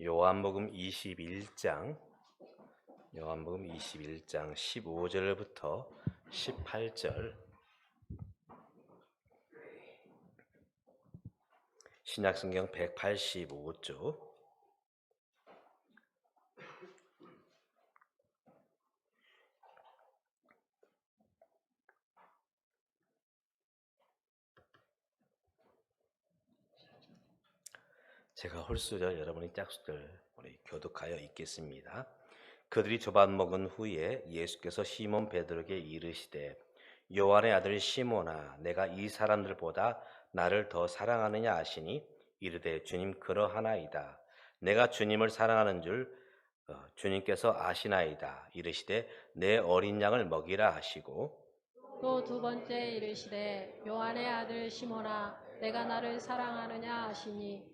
요한복음 21장 요한복음 21장 15절부터 18절. 신약성경 185쪽 제가 홀수절 여러분이 짝수절 우리 교독하여 읽겠습니다. 그들이 조밥 먹은 후에 예수께서 시몬 베드로에게 이르시되 요한의 아들 시몬아 내가 이 사람들보다 나를 더 사랑하느냐 하시니 이르되 주님 그러하나이다. 내가 주님을 사랑하는 줄 어, 주님께서 아시나이다. 이르시되 내 어린 양을 먹이라 하시고 또 두 번째 이르시되 요한의 아들 시몬아 내가 나를 사랑하느냐 하시니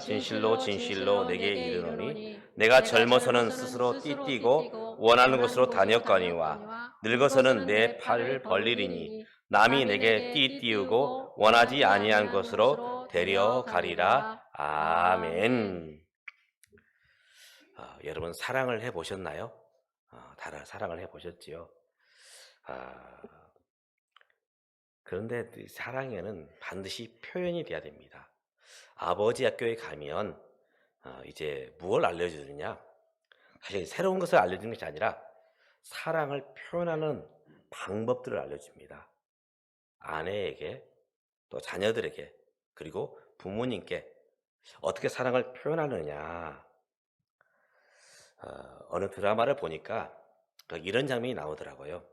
진실로 진실로 내게 이르노니 내가 젊어서는 스스로 띠뛰고 원하는 곳으로 다녔거니와 늙어서는 내 팔을 벌리리니 남이 내게 띠띠우고 원하지 아니한 것으로 데려가리라. 아멘. 아, 여러분 사랑을 해 보셨나요? 아, 다들 사랑을 해 보셨지요? 아, 그런데 이 사랑에는 반드시 표현이 돼야 됩니다. 아버지 학교에 가면 어, 이제 무엇을 알려주느냐? 사실 새로운 것을 알려주는 것이 아니라 사랑을 표현하는 방법들을 알려줍니다. 아내에게 또 자녀들에게 그리고 부모님께 어떻게 사랑을 표현하느냐. 어, 어느 드라마를 보니까 그 이런 장면이 나오더라고요.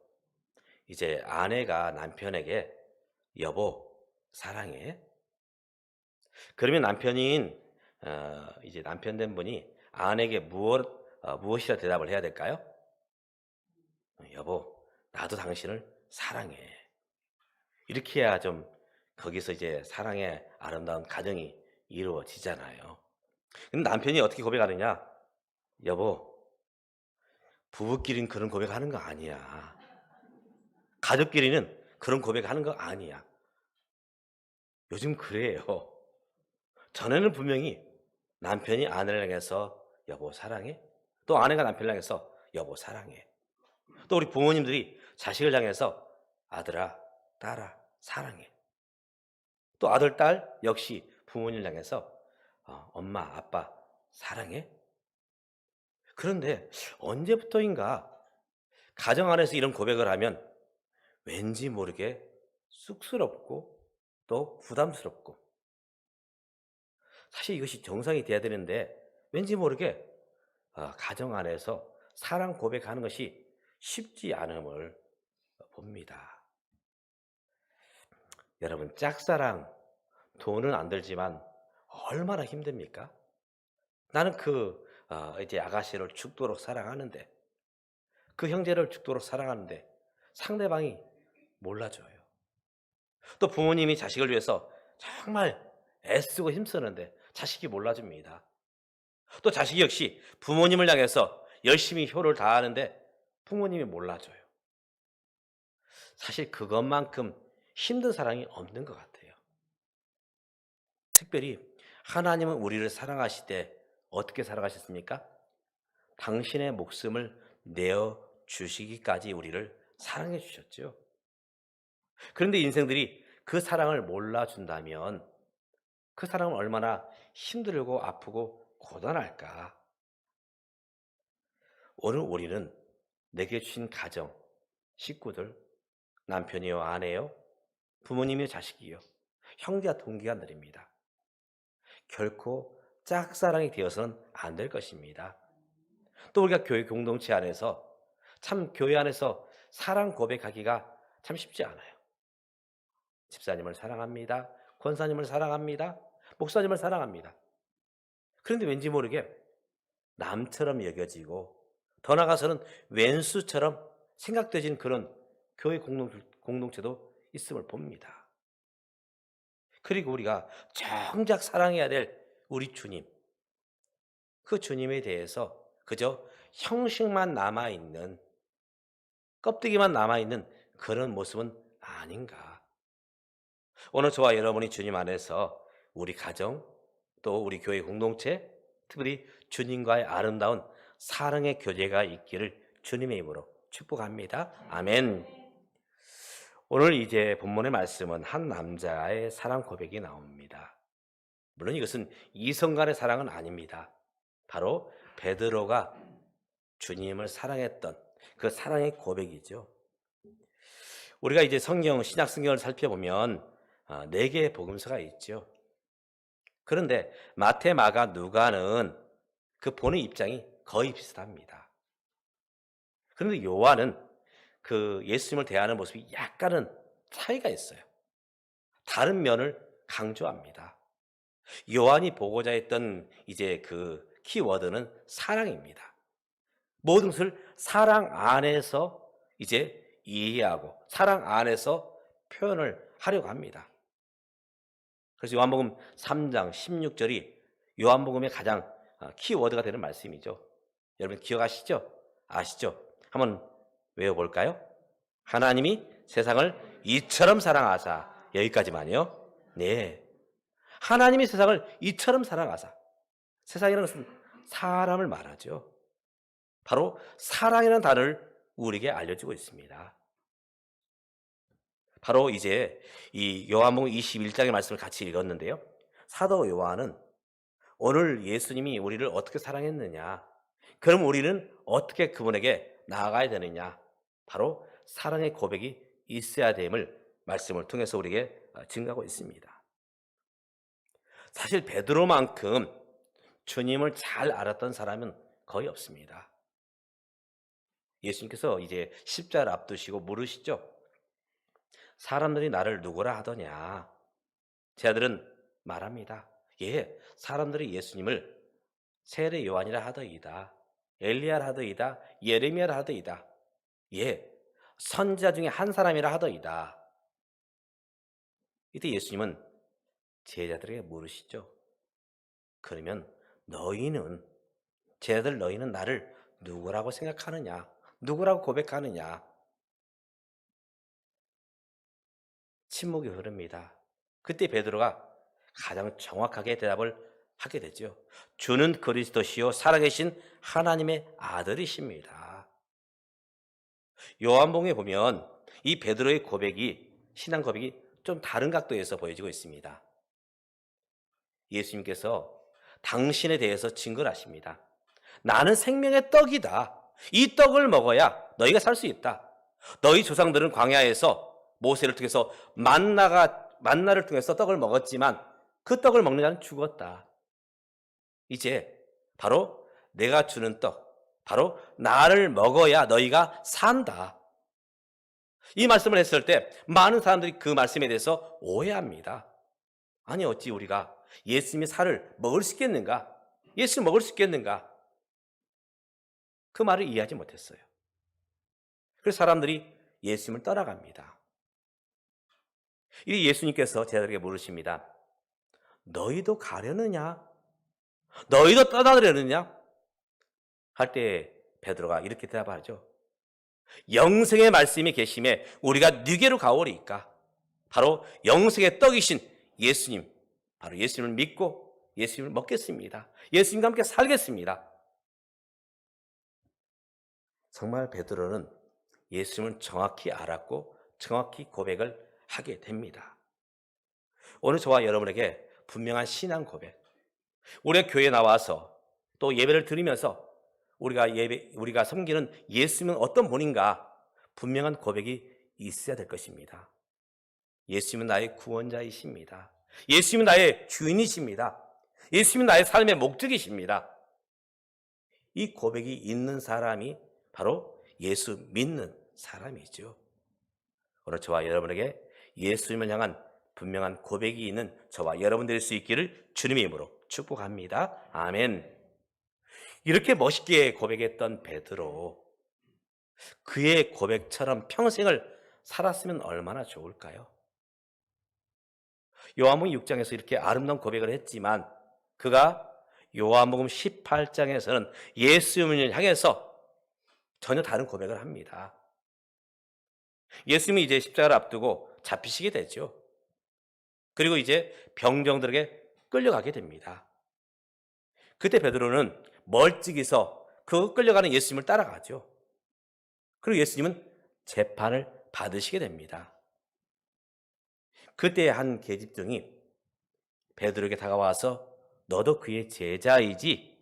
이제 아내가 남편에게 여보 사랑해. 그러면 남편인 어, 이제 남편 된 분이 아내에게 무엇 어, 무엇이라 대답을 해야 될까요? 여보 나도 당신을 사랑해. 이렇게 해야 좀 거기서 이제 사랑의 아름다운 가정이 이루어지잖아요. 근데 남편이 어떻게 고백하느냐? 여보, 부부끼리는 그런 고백하는 거 아니야. 가족끼리는 그런 고백하는 거 아니야. 요즘 그래요. 전에는 분명히 남편이 아내를 향해서 여보 사랑해? 또 아내가 남편을 향해서 여보 사랑해. 또 우리 부모님들이 자식을 향해서 아들아, 딸아, 사랑해. 또 아들, 딸 역시 부모님을 향해서 어, 엄마, 아빠, 사랑해? 그런데 언제부터인가 가정 안에서 이런 고백을 하면 왠지 모르게 쑥스럽고 또 부담스럽고 사실 이것이 정상이 돼야 되는데 왠지 모르게 어, 가정 안에서 사랑 고백하는 것이 쉽지 않음을 봅니다. 여러분 짝사랑 돈은 안 들지만 얼마나 힘듭니까? 나는 그 어, 이제 아가씨를 죽도록 사랑하는데 그 형제를 죽도록 사랑하는데 상대방이 몰라줘요. 또 부모님이 자식을 위해서 정말 애쓰고 힘쓰는데 자식이 몰라줍니다. 또 자식이 역시 부모님을 향해서 열심히 효를 다하는데 부모님이 몰라줘요. 사실 그것만큼 힘든 사랑이 없는 것 같아요. 특별히 하나님은 우리를 사랑하실 때 어떻게 사랑하셨습니까? 당신의 목숨을 내어 주시기까지 우리를 사랑해 주셨죠. 그런데 인생들이 그 사랑을 몰라준다면 그 사람은 얼마나 힘들고 아프고 고단할까. 오늘 우리는 내게 주신 가정, 식구들, 남편이요, 아내요, 부모님이요, 자식이요, 형제와 동기가 느립니다. 결코 짝사랑이 되어서는 안 될 것입니다. 또 우리가 교회 공동체 안에서 참 교회 안에서 사랑 고백하기가 참 쉽지 않아요. 집사님을 사랑합니다. 권사님을 사랑합니다. 목사님을 사랑합니다. 그런데 왠지 모르게 남처럼 여겨지고 더 나아가서는 왼수처럼 생각되진 그런 교회 공동, 공동체도 있음을 봅니다. 그리고 우리가 정작 사랑해야 될 우리 주님, 그 주님에 대해서 그저 형식만 남아있는, 껍데기만 남아있는 그런 모습은 아닌가. 오늘 저와 여러분이 주님 안에서 우리 가정, 또 우리 교회 공동체, 특별히 주님과의 아름다운 사랑의 교제가 있기를 주님의 이름으로 축복합니다. 아멘. 오늘 이제 본문의 말씀은 한 남자의 사랑 고백이 나옵니다. 물론 이것은 이성 간의 사랑은 아닙니다. 바로 베드로가 주님을 사랑했던 그 사랑의 고백이죠. 우리가 이제 성경 신약 성경을 살펴보면 아, 네 개의 복음서가 있죠. 그런데 마태, 마가, 누가는 그 보는 입장이 거의 비슷합니다. 그런데 요한은 그 예수님을 대하는 모습이 약간은 차이가 있어요. 다른 면을 강조합니다. 요한이 보고자 했던 이제 그 키워드는 사랑입니다. 모든 것을 사랑 안에서 이제 이해하고 사랑 안에서 표현을 하려고 합니다. 그래서 요한복음 3장 16절이 요한복음의 가장 아, 키워드가 되는 말씀이죠. 여러분 기억하시죠? 아시죠? 한번 외워볼까요? 하나님이 세상을 이처럼 사랑하사 여기까지만요. 네. 하나님이 세상을 이처럼 사랑하사 세상이라는 것은 사람을 말하죠. 바로 사랑이라는 단어를 우리에게 알려주고 있습니다. 바로 이제 이 요한복음 21장의 말씀을 같이 읽었는데요. 사도 요한은 오늘 예수님이 우리를 어떻게 사랑했느냐? 그럼 우리는 어떻게 그분에게 나아가야 되느냐? 바로 사랑의 고백이 있어야 됨을 말씀을 통해서 우리에게 증가하고 있습니다. 사실 베드로만큼 주님을 잘 알았던 사람은 거의 없습니다. 예수님께서 이제 십자를 앞두시고 물으시죠. 사람들이 나를 누구라 하더냐? 제 아들은 말합니다. 예, 사람들이 예수님을 세례 요한이라 하더이다. 엘리야라 하더이다. 예레미야라 하더이다. 예, 선지자 중에 한 사람이라 하더이다. 이때 예수님은 제자들에게 물으시죠. 그러면 너희는 제자들 너희는 나를 누구라고 생각하느냐? 누구라고 고백하느냐? 침묵이 흐릅니다. 그때 베드로가 가장 정확하게 대답을 하게 되죠. 주는 그리스도시요 살아계신 하나님의 아들이십니다. 요한복음에 보면 이 베드로의 고백이 신앙 고백이 좀 다른 각도에서 보여지고 있습니다. 예수님께서 당신에 대해서 증거를 하십니다. 나는 생명의 떡이다. 이 떡을 먹어야 너희가 살 수 있다. 너희 조상들은 광야에서 모세를 통해서 만나가 만나를 통해서 떡을 먹었지만 그 떡을 먹는 자는 죽었다. 이제 바로 내가 주는 떡, 바로 나를 먹어야 너희가 산다. 이 말씀을 했을 때 많은 사람들이 그 말씀에 대해서 오해합니다. 아니 어찌 우리가 예수님의 살을 먹을 수 있겠는가? 예수를 먹을 수 있겠는가? 그 말을 이해하지 못했어요. 그래서 사람들이 예수님을 떠나갑니다. 이 예수님께서 제자들에게 물으십니다. 너희도 가려느냐? 너희도 떠나려느냐? 할 때 베드로가 이렇게 대답하죠. 영생의 말씀이 계심에 우리가 누게로 가오리까? 바로 영생의 떡이신 예수님, 바로 예수님을 믿고 예수님을 먹겠습니다. 예수님과 함께 살겠습니다. 정말 베드로는 예수님을 정확히 알았고 정확히 고백을 하게 됩니다. 오늘 저와 여러분에게 분명한 신앙 고백, 우리 교회에 나와서 또 예배를 드리면서 우리가 예배, 우리가 섬기는 예수님은 어떤 분인가 분명한 고백이 있어야 될 것입니다. 예수님은 나의 구원자이십니다. 예수님은 나의 주인이십니다. 예수님은 나의 삶의 목적이십니다. 이 고백이 있는 사람이 바로 예수 믿는 사람이죠. 오늘 저와 여러분에게 예수님을 향한 분명한 고백이 있는 저와 여러분 될 수 있기를 주님의 이름으로 축복합니다. 아멘. 이렇게 멋있게 고백했던 베드로 그의 고백처럼 평생을 살았으면 얼마나 좋을까요? 요한복음 6장에서 이렇게 아름다운 고백을 했지만 그가 요한복음 18장에서는 예수님을 향해서 전혀 다른 고백을 합니다. 예수님이 이제 십자가를 앞두고 잡히시게 되죠. 그리고 이제 병정들에게 끌려가게 됩니다. 그때 베드로는 멀찍이서 그 끌려가는 예수님을 따라가죠. 그리고 예수님은 재판을 받으시게 됩니다. 그때 한 계집종이 베드로에게 다가와서 너도 그의 제자이지?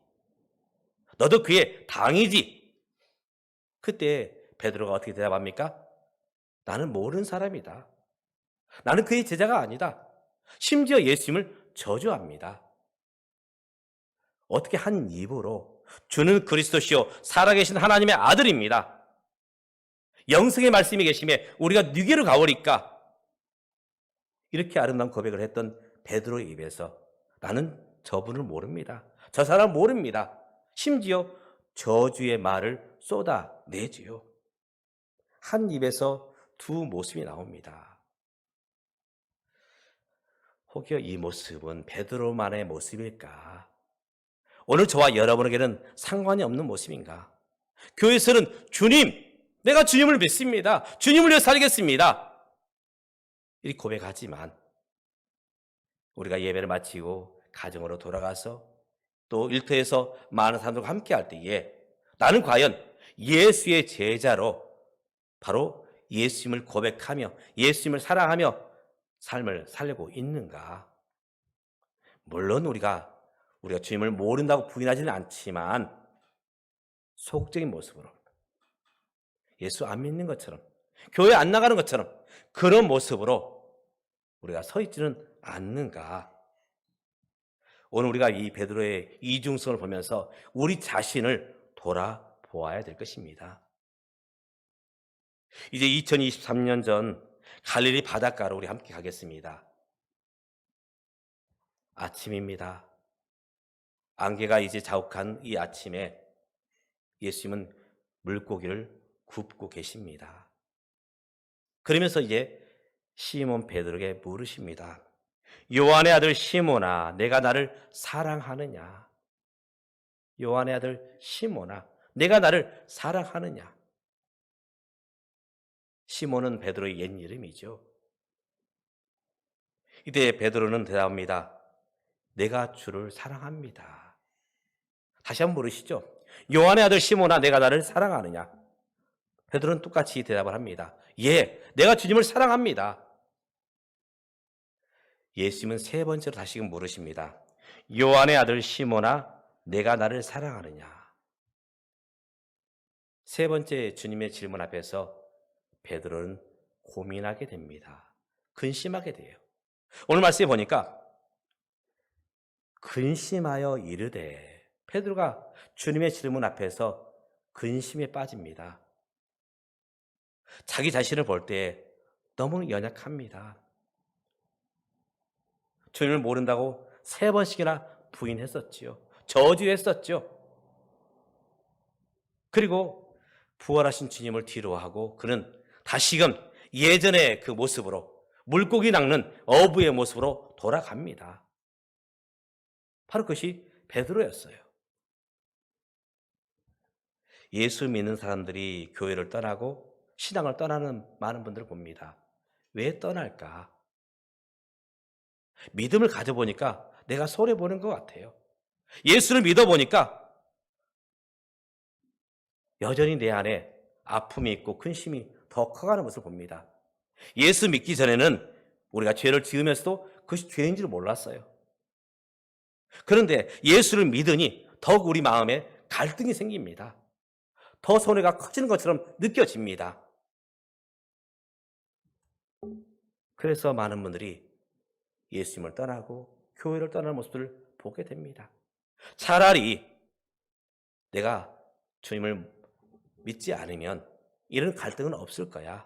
너도 그의 당이지? 그때 베드로가 어떻게 대답합니까? 나는 모르는 사람이다. 나는 그의 제자가 아니다. 심지어 예수님을 저주합니다. 어떻게 한 입으로 주는 그리스도시요 살아계신 하나님의 아들입니다. 영성의 말씀이 계심에 우리가 뉘게로 가오리까 이렇게 아름다운 고백을 했던 베드로의 입에서 나는 저분을 모릅니다. 저 사람 모릅니다. 심지어 저주의 말을 쏟아내지요. 한 입에서 두 모습이 나옵니다. 혹여 이 모습은 베드로만의 모습일까? 오늘 저와 여러분에게는 상관이 없는 모습인가? 교회에서는 주님, 내가 주님을 믿습니다. 주님을 위해 살겠습니다. 이렇게 고백하지만 우리가 예배를 마치고 가정으로 돌아가서 또 일터에서 많은 사람들과 함께 할 때에 나는 과연 예수의 제자로 바로 예수님을 고백하며 예수님을 사랑하며 삶을 살고 있는가? 물론 우리가 우리가 주님을 모른다고 부인하지는 않지만 소극적인 모습으로 예수 안 믿는 것처럼 교회 안 나가는 것처럼 그런 모습으로 우리가 서 있지는 않는가? 오늘 우리가 이 베드로의 이중성을 보면서 우리 자신을 돌아보아야 될 것입니다. 이제 2023년 전 갈릴리 바닷가로 우리 함께 가겠습니다. 아침입니다. 안개가 이제 자욱한 이 아침에 예수님은 물고기를 굽고 계십니다. 그러면서 이제 시몬 베드로에게 물으십니다. 요한의 아들 시몬아, 내가 나를 사랑하느냐? 요한의 아들 시몬아, 내가 나를 사랑하느냐? 시몬은 베드로의 옛 이름이죠. 이때 베드로는 대답합니다. 내가 주를 사랑합니다. 다시 한번 물으시죠. 요한의 아들 시몬아, 내가 나를 사랑하느냐? 베드로는 똑같이 대답을 합니다. 예, 내가 주님을 사랑합니다. 예수님은 세 번째로 다시금 물으십니다. 요한의 아들 시몬아, 내가 나를 사랑하느냐? 세 번째 주님의 질문 앞에서 베드로는 고민하게 됩니다. 근심하게 돼요. 오늘 말씀에 보니까 근심하여 이르되 베드로가 주님의 질문 앞에서 근심에 빠집니다. 자기 자신을 볼 때 너무 연약합니다. 주님을 모른다고 세 번씩이나 부인했었지요. 저주했었죠. 그리고 부활하신 주님을 뒤로하고 그는 다시금 예전의 그 모습으로 물고기 낚는 어부의 모습으로 돌아갑니다. 바로 그것이 베드로였어요. 예수 믿는 사람들이 교회를 떠나고 신앙을 떠나는 많은 분들을 봅니다. 왜 떠날까? 믿음을 가져보니까 내가 손해보는 것 같아요. 예수를 믿어보니까 여전히 내 안에 아픔이 있고 근심이 더 커가는 것을 봅니다. 예수 믿기 전에는 우리가 죄를 지으면서도 그것이 죄인 줄 몰랐어요. 그런데 예수를 믿으니 더욱 우리 마음에 갈등이 생깁니다. 더 손해가 커지는 것처럼 느껴집니다. 그래서 많은 분들이 예수님을 떠나고 교회를 떠나는 모습을 보게 됩니다. 차라리 내가 주님을 믿지 않으면 이런 갈등은 없을 거야.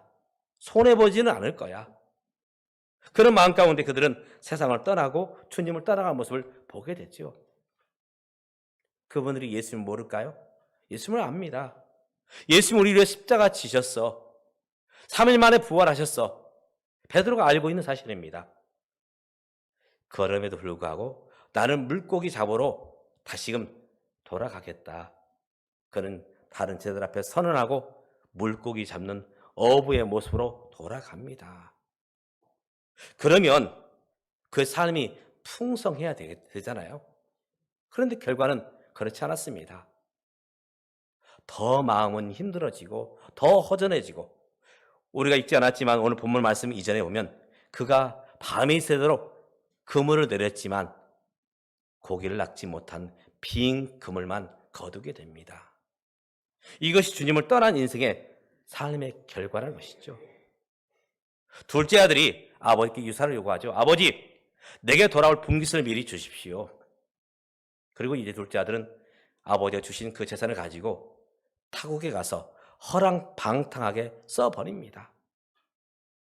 손해보지는 않을 거야. 그런 마음 가운데 그들은 세상을 떠나고 주님을 떠나가는 모습을 보게 됐죠. 그분들이 예수님 모를까요? 예수님을 압니다. 예수님 우리를 위해 십자가 지셨어. 3일 만에 부활하셨어. 베드로가 알고 있는 사실입니다. 그럼에도 불구하고 나는 물고기 잡으러 다시금 돌아가겠다. 그는 다른 제들 앞에 선언하고 물고기 잡는 어부의 모습으로 돌아갑니다. 그러면 그 삶이 풍성해야 되- 되잖아요. 그런데 결과는 그렇지 않았습니다. 더 마음은 힘들어지고 더 허전해지고 우리가 읽지 않았지만 오늘 본문 말씀 이전에 보면 그가 밤이 새도록 그물을 내렸지만 고기를 낚지 못한 빈 그물만 거두게 됩니다. 이것이 주님을 떠난 인생의 삶의 결과라는 것이죠. 둘째 아들이 아버지께 유사를 요구하죠. 아버지, 내게 돌아올 분깃을 미리 주십시오. 그리고 이제 둘째 아들은 아버지가 주신 그 재산을 가지고 타국에 가서 허랑방탕하게 써버립니다.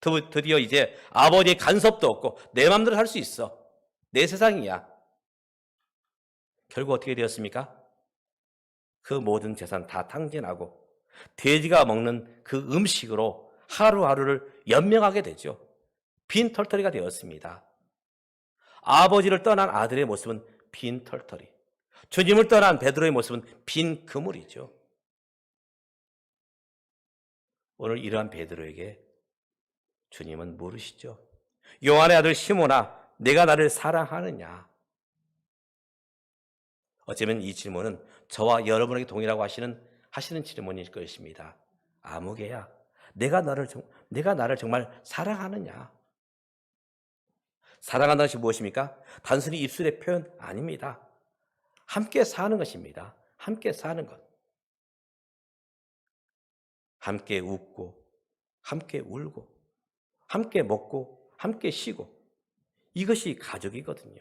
드- 드디어 이제 아버지의 간섭도 없고 내 맘대로 할 수 있어. 내 세상이야. 결국 어떻게 되었습니까? 그 모든 재산 다 탕진하고 돼지가 먹는 그 음식으로 하루하루를 연명하게 되죠. 빈 털터리가 되었습니다. 아버지를 떠난 아들의 모습은 빈 털터리. 주님을 떠난 베드로의 모습은 빈 그물이죠. 오늘 이러한 베드로에게 주님은 물으시죠. 요한의 아들 시몬아, 내가 나를 사랑하느냐? 어쩌면 이 질문은 저와 여러분에게 동일하고 하시는 하시는 질문일 것입니다. 아무개야, 내가 나를 정- 내가 나를 정말 사랑하느냐? 사랑한다는 것이 무엇입니까? 단순히 입술의 표현 아닙니다. 함께 사는 것입니다. 함께 사는 것. 함께 웃고, 함께 울고, 함께 먹고, 함께 쉬고. 이것이 가족이거든요.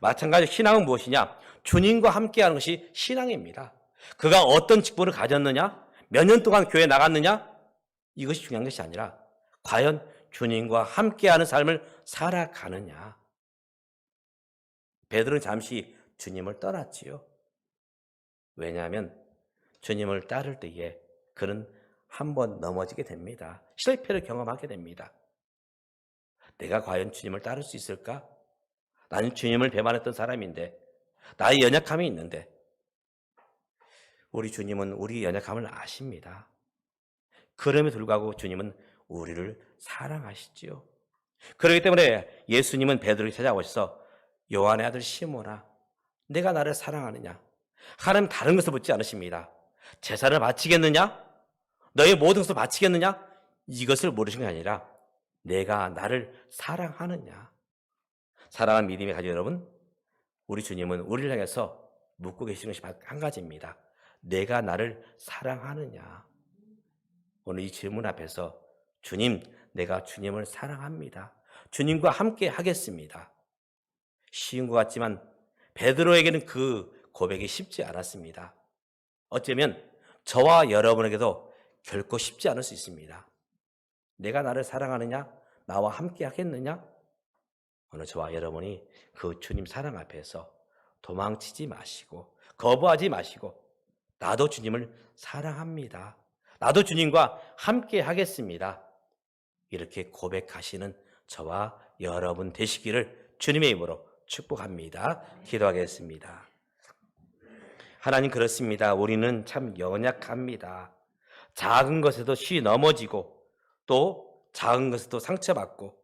마찬가지로 신앙은 무엇이냐? 주님과 함께하는 것이 신앙입니다. 그가 어떤 직분을 가졌느냐? 몇 년 동안 교회 나갔느냐? 이것이 중요한 것이 아니라 과연 주님과 함께하는 삶을 살아가느냐? 베드로는 잠시 주님을 떠났지요. 왜냐하면 주님을 따를 때에 그는 한 번 넘어지게 됩니다. 실패를 경험하게 됩니다. 내가 과연 주님을 따를 수 있을까? 나는 주님을 배반했던 사람인데, 나의 연약함이 있는데, 우리 주님은 우리 연약함을 아십니다. 그럼에도 불구하고 주님은 우리를 사랑하시지요. 그렇기 때문에 예수님은 베드로를 찾아오셔서 요한의 아들 시모나, 내가 나를 사랑하느냐? 하나님 다른 것을 묻지 않으십니다. 제사를 바치겠느냐? 너의 모든 것을 바치겠느냐? 이것을 물으신 게 아니라 내가 나를 사랑하느냐? 사랑하는 믿음의 가족 여러분, 우리 주님은 우리를 향해서 묻고 계시는 것이 한 가지입니다. 내가 나를 사랑하느냐? 오늘 이 질문 앞에서 주님, 내가 주님을 사랑합니다. 주님과 함께 하겠습니다. 쉬운 것 같지만 베드로에게는 그 고백이 쉽지 않았습니다. 어쩌면 저와 여러분에게도 결코 쉽지 않을 수 있습니다. 내가 나를 사랑하느냐? 나와 함께 하겠느냐? 오늘 저와 여러분이 그 주님 사랑 앞에서 도망치지 마시고 거부하지 마시고 나도 주님을 사랑합니다. 나도 주님과 함께 하겠습니다. 이렇게 고백하시는 저와 여러분 되시기를 주님의 이름으로 축복합니다. 기도하겠습니다. 하나님 그렇습니다. 우리는 참 연약합니다. 작은 것에도 쉬 넘어지고 또 작은 것에도 상처받고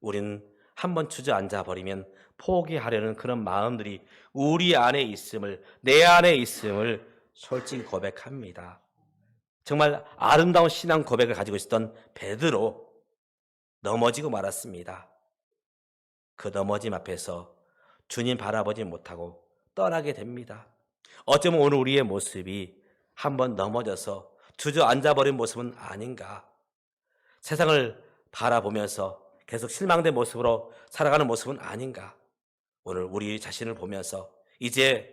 우리는 한번 주저앉아 버리면 포기하려는 그런 마음들이 우리 안에 있음을 내 안에 있음을 솔직히 고백합니다. 정말 아름다운 신앙 고백을 가지고 있었던 베드로 넘어지고 말았습니다. 그 넘어짐 앞에서 주님 바라보지 못하고 떠나게 됩니다. 어쩌면 오늘 우리의 모습이 한번 넘어져서 주저앉아 버린 모습은 아닌가. 세상을 바라보면서 계속 실망된 모습으로 살아가는 모습은 아닌가. 오늘 우리 자신을 보면서 이제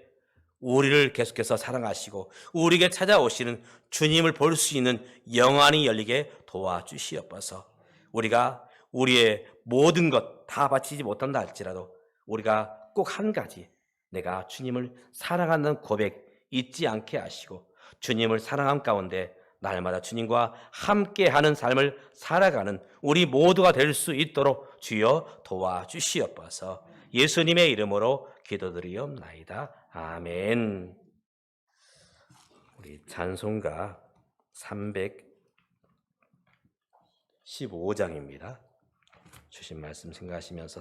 우리를 계속해서 사랑하시고 우리에게 찾아오시는 주님을 볼 수 있는 영안이 열리게 도와주시옵소서. 우리가 우리의 모든 것 다 바치지 못한다 할지라도 우리가 꼭 한 가지 내가 주님을 사랑한다는 고백 잊지 않게 하시고 주님을 사랑함 가운데 날마다 주님과 함께하는 삶을 살아가는 우리 모두가 될 수 있도록 주여 도와주시옵소서. 예수님의 이름으로 기도드리옵나이다. 아멘. 우리 찬송가 315장입니다. 주신 말씀 생각하시면서